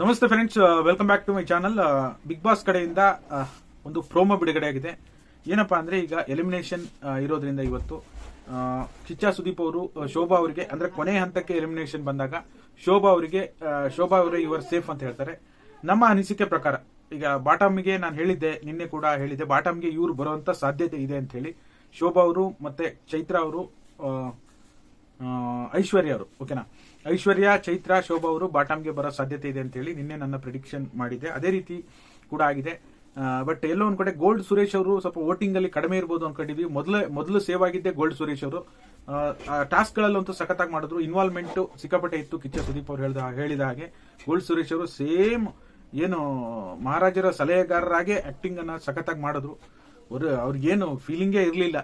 ನಮಸ್ತೆ friends welcome back to my channel Bigg Boss ಕಡೆಯಿಂದ ಒಂದು ಪ್ರೋಮೋ ಬಿಡುಗಡೆ ಆಗಿದೆ. ಏನಪ್ಪಾ ಅಂದ್ರೆ ಈಗ ಎಲಿಮಿನೇಷನ್ ಇರೋದ್ರಿಂದ ಇವತ್ತು ಚಿಚ್ಚಾ ಸುದೀಪ್ ಅವರು ಶೋಭಾ ಅವರಿಗೆ, ಅಂದ್ರೆ ಕೊನೆ ಹಂತಕ್ಕೆ ಎಲಿಮಿನೇಷನ್ ಬಂದಾಗ ಶೋಭಾ ಅವರಿಗೆ ಶೋಭಾ ಅವರೇ ಇವರ್ ಸೇಫ್ ಅಂತ ಹೇಳ್ತಾರೆ. ನಮ್ಮ ಅನಿಸಿಕೆ ಪ್ರಕಾರ, ಈಗ ಬಾಟಮ್ಗೆ ನಾನು ಹೇಳಿದ್ದೆ, ನಿನ್ನೆ ಕೂಡ ಹೇಳಿದ್ದೆ, ಬಾಟಮ್ಗೆ ಇವರು ಬರುವಂತ ಸಾಧ್ಯತೆ ಇದೆ ಅಂತ ಹೇಳಿ, ಶೋಭಾ ಅವರು ಮತ್ತೆ ಚೈತ್ರ ಅವರು ಐಶ್ವರ್ಯ ಅವರು, ಓಕೆನಾ? ಐಶ್ವರ್ಯ, ಚೈತ್ರ, ಶೋಭಾ ಅವರು ಬಾಟಮ್ಗೆ ಬರೋ ಸಾಧ್ಯತೆ ಇದೆ ಅಂತೇಳಿ ನಿನ್ನೆ ನನ್ನ ಪ್ರಿಡಿಕ್ಷನ್ ಮಾಡಿದ್ದೆ. ಅದೇ ರೀತಿ ಕೂಡ ಆಗಿದೆ. ಬಟ್ ಎಲ್ಲೋ ಒಂದ್ ಕಡೆ ಗೋಲ್ಡ್ ಸುರೇಶ್ ಅವರು ಸ್ವಲ್ಪ ವೋಟಿಂಗ್ ಅಲ್ಲಿ ಕಡಿಮೆ ಇರ್ಬೋದು ಅನ್ಕೊಂಡಿದ್ವಿ. ಮೊದಲೇ, ಮೊದಲು ಸೇವ್ ಆಗಿದ್ದೆ ಗೋಲ್ಡ್ ಸುರೇಶ್ ಅವರು. ಟಾಸ್ಕ್ ಗಳಲ್ಲಂತೂ ಸಖತ್ತಾಗಿ ಮಾಡಿದ್ರು. ಇನ್ವಾಲ್ವ್ಮೆಂಟ್ ಸಿಕ್ಕಾಪಟ್ಟೆ ಇತ್ತು ಕಿಚ್ಚ ಸುದೀಪ್ ಅವರು ಹೇಳಿದ ಹೇಳಿದ ಹಾಗೆ. ಗೋಲ್ಡ್ ಸುರೇಶ್ ಅವರು ಸೇಮ್ ಏನು, ಮಹಾರಾಜರ ಸಲಹೆಗಾರರಾಗೆ ಆಕ್ಟಿಂಗ್ ಅನ್ನ ಸಖತ್ತಾಗಿ ಮಾಡಿದ್ರು. ಅವ್ರು ಅವ್ರಿಗೇನು ಫೀಲಿಂಗೇ ಇರಲಿಲ್ಲ.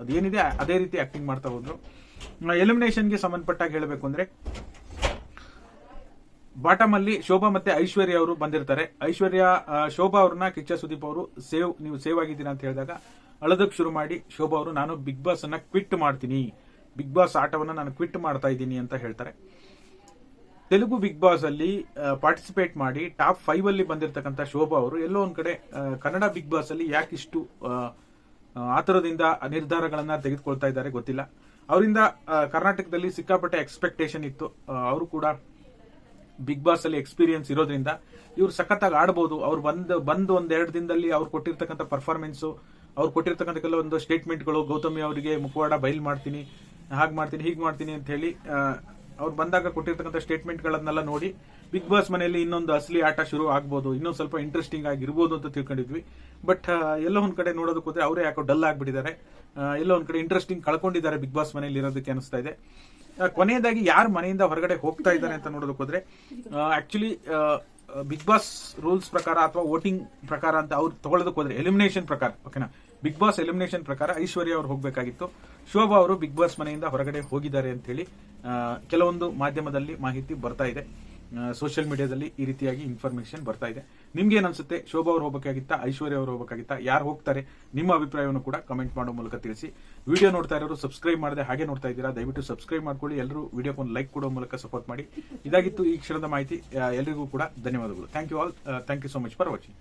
ಅದೇನಿದೆ, ಅದೇ ರೀತಿ ಆಕ್ಟಿಂಗ್ ಮಾಡ್ತಾ ಹೋದ್ರು. ಎಲಿಮಿನೇಷನ್ಗೆ ಸಂಬಂಧಪಟ್ಟಾಗ ಹೇಳಬೇಕು ಅಂದ್ರೆ ಬಾಟಮ್ ಅಲ್ಲಿ ಶೋಭಾ ಮತ್ತೆ ಐಶ್ವರ್ಯ ಅವರು ಬಂದಿರ್ತಾರೆ. ಐಶ್ವರ್ಯ ಶೋಭಾ ಅವ್ರನ್ನ ಕಿಚ್ಚ ಸುದೀಪ್ ಅವರು, ಸೇವ್ ನೀವು ಸೇವ್ ಆಗಿದ್ದೀರಾ ಅಂತ ಹೇಳಿದಾಗ ಅಳದಕ್ಕೆ ಶುರು ಮಾಡಿ, ಶೋಭಾ ಅವರು, ನಾನು ಬಿಗ್ ಬಾಸ್ ಅನ್ನ ಕ್ವಿಟ್ ಮಾಡ್ತೀನಿ. ಬಿಗ್ ಬಾಸ್ ಆಟವನ್ನ ನಾನು ಕ್ವಿಟ್ ಮಾಡ್ತಾ ಇದ್ದೀನಿ ಅಂತ ಹೇಳ್ತಾರೆ. ತೆಲುಗು ಬಿಗ್ ಬಾಸ್ ಅಲ್ಲಿ ಪಾರ್ಟಿಸಿಪೇಟ್ ಮಾಡಿ ಟಾಪ್ ಫೈವ್ ಅಲ್ಲಿ ಬಂದಿರತಕ್ಕಂತ ಶೋಭಾ ಅವರು ಎಲ್ಲೋ ಒಂದ್ ಕಡೆ ಕನ್ನಡ ಬಿಗ್ ಬಾಸ್ ಅಲ್ಲಿ ಯಾಕಿಷ್ಟು ಆತರದಿಂದ ನಿರ್ಧಾರಗಳನ್ನ ತೆಗೆದುಕೊಳ್ತಾ ಇದ್ದಾರೆ ಗೊತ್ತಿಲ್ಲ. ಅವರಿಂದ ಕರ್ನಾಟಕದಲ್ಲಿ ಸಿಕ್ಕಾಪಟ್ಟೆ ಎಕ್ಸ್ಪೆಕ್ಟೇಷನ್ ಇತ್ತು. ಅವರು ಕೂಡ ಬಿಗ್ ಬಾಸ್ ಅಲ್ಲಿ ಎಕ್ಸ್ಪೀರಿಯನ್ಸ್ ಇರೋದ್ರಿಂದ ಇವ್ರು ಸಖತ್ತಾಗಿ ಆಡಬಹುದು ಅವ್ರು ಬಂದ್, ಬಂದು ಒಂದ್ ಎರಡು ದಿನದಲ್ಲಿ ಅವ್ರು ಕೊಟ್ಟಿರ್ತಕ್ಕಂಥ ಪರ್ಫಾರ್ಮೆನ್ಸ್ ಅವ್ರು ಕೊಟ್ಟಿರ್ತಕ್ಕಂಥ ಕೆಲವೊಂದು ಸ್ಟೇಟ್ಮೆಂಟ್ಗಳು ಗೌತಮಿ ಅವರಿಗೆ ಮುಖವಾಡ ಬೈಲ್ ಮಾಡ್ತೀನಿ, ಹಾಗೆ ಮಾಡ್ತೀನಿ, ಹೀಗೆ ಮಾಡ್ತೀನಿ ಅಂತ ಹೇಳಿ ಅವ್ರು ಬಂದಾಗ ಕೊಟ್ಟಿರ್ತಕ್ಕಂಥ ಸ್ಟೇಟ್ಮೆಂಟ್ಗಳನ್ನೆಲ್ಲ ನೋಡಿ ಬಿಗ್ ಬಾಸ್ ಮನೆಯಲ್ಲಿ ಇನ್ನೊಂದು ಅಸಲಿ ಆಟ ಶುರು ಆಗ್ಬೋದು, ಇನ್ನೊಂದು ಸ್ವಲ್ಪ ಇಂಟ್ರೆಸ್ಟಿಂಗ್ ಆಗಿರ್ಬೋದು ಅಂತ ತಿಳ್ಕೊಂಡಿದ್ವಿ. ಬಟ್ ಎಲ್ಲೋ ಒಂದ್ ಕಡೆ ನೋಡೋದಕ್ಕೆ ಹೋದ್ರೆ ಅವರೇ ಯಾಕೋ ಡಲ್ ಆಗ್ಬಿಟ್ಟಿದ್ದಾರೆ. ಎಲ್ಲೋ ಒಂದ್ ಕಡೆ ಇಂಟ್ರೆಸ್ಟಿಂಗ್ ಕಳ್ಕೊಂಡಿದ್ದಾರೆ ಬಿಗ್ ಬಾಸ್ ಮನೆಯಲ್ಲಿ ಇರೋದಕ್ಕೆ ಅನಿಸ್ತಾ ಇದೆ. ಕೊನೆಯದಾಗಿ ಯಾರು ಮನೆಯಿಂದ ಹೊರಗಡೆ ಹೋಗ್ತಾ ಇದ್ದಾರೆ ಅಂತ ನೋಡೋದಕ್ಕೆ ಹೋದ್ರೆ ಆಕ್ಚುಲಿ ಬಿಗ್ ಬಾಸ್ ರೂಲ್ಸ್ ಪ್ರಕಾರ ಅಥವಾ ವೋಟಿಂಗ್ ಪ್ರಕಾರ ಅಂತ ಅವ್ರು ತಗೊಳ್ಳೋದಕ್ಕೆ ಹೋದ್ರೆ ಎಲಿಮಿನೇಷನ್ ಪ್ರಕಾರ ಓಕೆನಾ ಬಿಗ್ ಬಾಸ್ ಎಲಿಮಿನೇಷನ್ ಪ್ರಕಾರ ಐಶ್ವರ್ಯ ಅವರು ಹೋಗಬೇಕಾಗಿತ್ತು. ಶೋಭಾ ಅವರು ಬಿಗ್ ಬಾಸ್ ಮನೆಯಿಂದ ಹೊರಗಡೆ ಹೋಗಿದ್ದಾರೆ ಅಂತ ಹೇಳಿ ಕೆಲವೊಂದು ಮಾಧ್ಯಮದಲ್ಲಿ ಮಾಹಿತಿ ಬರ್ತಾ ಇದೆ. ಸೋಷಿಯಲ್ ಮೀಡಿಯಾದಲ್ಲಿ ಈ ರೀತಿಯಾಗಿ ಇನ್ಫಾರ್ಮೇಶನ್ ಬರ್ತಾ ಇದೆ. ನಿಮ್ಗೆ ಏನನ್ಸುತ್ತೆ ಶೋಭಾ ಅವರು ಹೋಗಬೇಕಾಗಿತ್ತಾ? ಐಶ್ವರ್ಯ ಅವರು ಹೋಗಬೇಕಾಗಿತ್ತಾ? ಯಾರು ಹೋಗ್ತಾರೆ? ನಿಮ್ಮ ಅಭಿಪ್ರಾಯವನ್ನು ಕೂಡ ಕಮೆಂಟ್ ಮಾಡೋ ಮೂಲಕ ತಿಳಿಸಿ. ವಿಡಿಯೋ ನೋಡ್ತಾ ಇರೋರು ಸಬ್ಸ್ಕ್ರೈಬ್ ಮಾಡದೆ ಹಾಗೆ ನೋಡ್ತಾ ಇದ್ದೀರಾ, ದಯವಿಟ್ಟು ಸಬ್ಸ್ಕ್ರೈಬ್ ಮಾಡ್ಕೊಳ್ಳಿ. ಎಲ್ಲರೂ ವಿಡಿಯೋಕ್ಕೆ ಒಂದು ಲೈಕ್ ಕೊಡೋ ಮೂಲಕ ಸಪೋರ್ಟ್ ಮಾಡಿ. ಇದಾಗಿತ್ತು ಈ ಕ್ಷಣದ ಮಾಹಿತಿ. ಎಲ್ಲರಿಗೂ ಕೂಡ ಧನ್ಯವಾದಗಳು. Thank you all thank you so much for watching